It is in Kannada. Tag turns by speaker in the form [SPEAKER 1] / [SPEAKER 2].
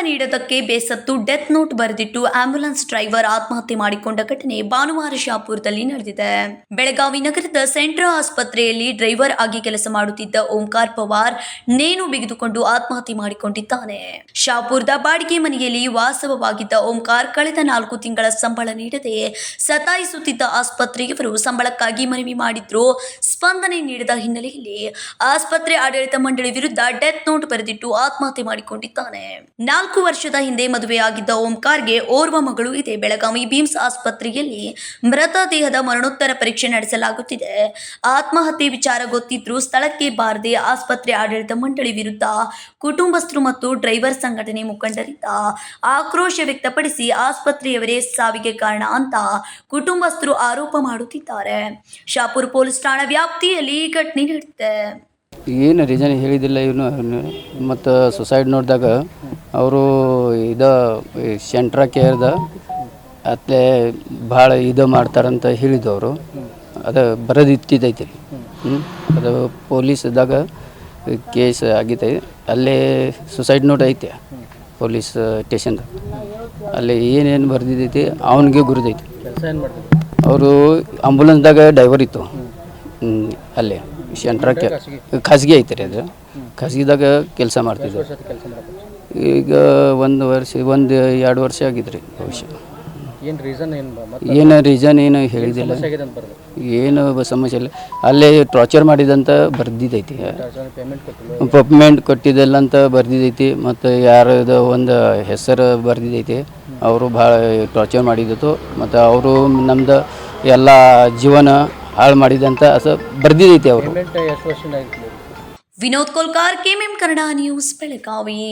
[SPEAKER 1] ನೀಡೋದಕ್ಕೆ ಬೇಸತ್ತು ಡೆತ್ ನೋಟ್ ಬರೆದಿಟ್ಟು ಆಂಬ್ಯುಲೆನ್ಸ್ ಡ್ರೈವರ್ ಆತ್ಮಹತ್ಯೆ ಮಾಡಿಕೊಂಡ ಘಟನೆ ಭಾನುವಾರ ಶಾಪುರದಲ್ಲಿ ನಡೆದಿದೆ. ಬೆಳಗಾವಿ ನಗರದ ಸೆಂಟ್ರಲ್ ಆಸ್ಪತ್ರೆಯಲ್ಲಿ ಡ್ರೈವರ್ ಆಗಿ ಕೆಲಸ ಮಾಡುತ್ತಿದ್ದ ಓಂಕಾರ್ ಪವಾರ್ ನೇಣು ಬಿಗಿದುಕೊಂಡು ಆತ್ಮಹತ್ಯೆ ಮಾಡಿಕೊಂಡಿದ್ದಾನೆ. ಶಾಪುರದ ಬಾಡಿಗೆ ಮನೆಯಲ್ಲಿ ವಾಸವಾಗಿದ್ದ ಓಂಕಾರ್ ಕಳೆದ ನಾಲ್ಕು ತಿಂಗಳ ಸಂಬಳ ನೀಡದೆ ಸತಾಯಿಸುತ್ತಿದ್ದ ಆಸ್ಪತ್ರೆಯವರು ಸಂಬಳಕ್ಕಾಗಿ ಮನವಿ ಮಾಡಿದ್ರು. ಸ್ಪಂದನೆ ನೀಡದ ಹಿನ್ನೆಲೆಯಲ್ಲಿ ಆಸ್ಪತ್ರೆ ಆಡಳಿತ ಮಂಡಳಿ ವಿರುದ್ಧ ಡೆತ್ ನೋಟ್ ಬರೆದಿಟ್ಟು ಆತ್ಮಹತ್ಯೆ ಮಾಡಿಕೊಂಡಿದ್ದಾನೆ. ನಾಲ್ಕು ವರ್ಷದ ಹಿಂದೆ ಮದುವೆಯಾಗಿದ್ದ ಓಂಕಾರ್ಗೆ ಓರ್ವ ಮಗಳು ಇದೆ. ಬೆಳಗಾವಿ ಬೀಮ್ಸ್ ಆಸ್ಪತ್ರೆಯಲ್ಲಿ ಮೃತ ದೇಹದ ಮರಣೋತ್ತರ ಪರೀಕ್ಷೆ ನಡೆಸಲಾಗುತ್ತಿದೆ. ಆತ್ಮಹತ್ಯೆ ವಿಚಾರ ಗೊತ್ತಿದ್ರೂ ಸ್ಥಳಕ್ಕೆ ಬಾರದೆ ಆಸ್ಪತ್ರೆ ಆಡಳಿತ ಮಂಡಳಿ ವಿರುದ್ಧ ಕುಟುಂಬಸ್ಥರು ಮತ್ತು ಡ್ರೈವರ್ ಸಂಘಟನೆ ಮುಖಂಡರಿಂದ ಆಕ್ರೋಶ ವ್ಯಕ್ತಪಡಿಸಿ ಆಸ್ಪತ್ರೆಯವರೇ ಸಾವಿಗೆ ಕಾರಣ ಅಂತ ಕುಟುಂಬಸ್ಥರು ಆರೋಪ ಮಾಡುತ್ತಿದ್ದಾರೆ. ಶಾಪುರ್ ಪೊಲೀಸ್ ಠಾಣಾ ವ್ಯಾಪ್ತಿಯಲ್ಲಿ ಘಟನೆ ನಡೆದಿದೆ.
[SPEAKER 2] ಏನು ರೀಸನ್ ಹೇಳಿದಿಲ್ಲ ಇವನು. ಮತ್ತು ಸುಸೈಡ್ ನೋಡಿದಾಗ ಅವರು ಇದ ಸೆಂಟ್ರ ಕೇರ್ದ ಅತ್ಲೆ ಭಾಳ ಇದು ಮಾಡ್ತಾರಂತ ಹೇಳಿದವರು ಅದು ಬರೋದು ಅದು ಹ್ಞೂ ಅದು ಪೊಲೀಸ್ದಾಗ ಕೇಸ್ ಆಗಿದೆ ಅಲ್ಲೇ ಸುಸೈಡ್ ನೋಟ್ ಐತೆ ಪೊಲೀಸ್ ಸ್ಟೇಷನ್ದಾಗ ಅಲ್ಲಿ ಏನೇನು ಬರೆದಿದ್ದೈತಿ ಅವನಿಗೆ ಗುರುದೈತಿ ಅವರು ಆಂಬುಲೆನ್ಸ್ದಾಗ ಡೈವರ್ ಇತ್ತು. ಹ್ಮ್, ಸೆಂಟ್ರಕ್ಕೆ ಖಾಸಗಿ ಐತೆ ರೀ ಅದು. ಖಾಸಗಿದಾಗ ಕೆಲಸ ಮಾಡ್ತಿದ್ದೆ ಈಗ ಒಂದು ವರ್ಷ ಒಂದು ಎರಡು ವರ್ಷ ಆಗಿದ್ರಿ ಬಹುಶಃ
[SPEAKER 3] ಏನು ರೀಸನ್ ಏನು
[SPEAKER 2] ರೀಸನ್ ಏನು ಹೇಳಿದಿಲ್ಲ. ಏನು ಸಮಸ್ಯೆ ಇಲ್ಲ. ಅಲ್ಲೇ ಟಾರ್ಚರ್ ಮಾಡಿದಂತ ಬರ್ದಿದ್ದೈತಿ.
[SPEAKER 3] ಪೇಮೆಂಟ್
[SPEAKER 2] ಕೊಟ್ಟಿದ್ದಲ್ಲ ಅಂತ ಬರ್ದಿದ್ದೈತಿ. ಮತ್ತು ಯಾರದ ಒಂದು ಹೆಸರು ಬರ್ದಿದ್ದೈತಿ. ಅವರು ಭಾಳ ಟಾರ್ಚರ್ ಮಾಡಿದ್ದು. ಮತ್ತು ಅವರು ನಮ್ದು ಎಲ್ಲ ಜೀವನ ಹಾಳು ಮಾಡಿದಂತ ಅಸ ಬರ್ದಿದೈತಿ ಅವರು.
[SPEAKER 1] Vinod Kolkar KMM Kannada news Belagavi.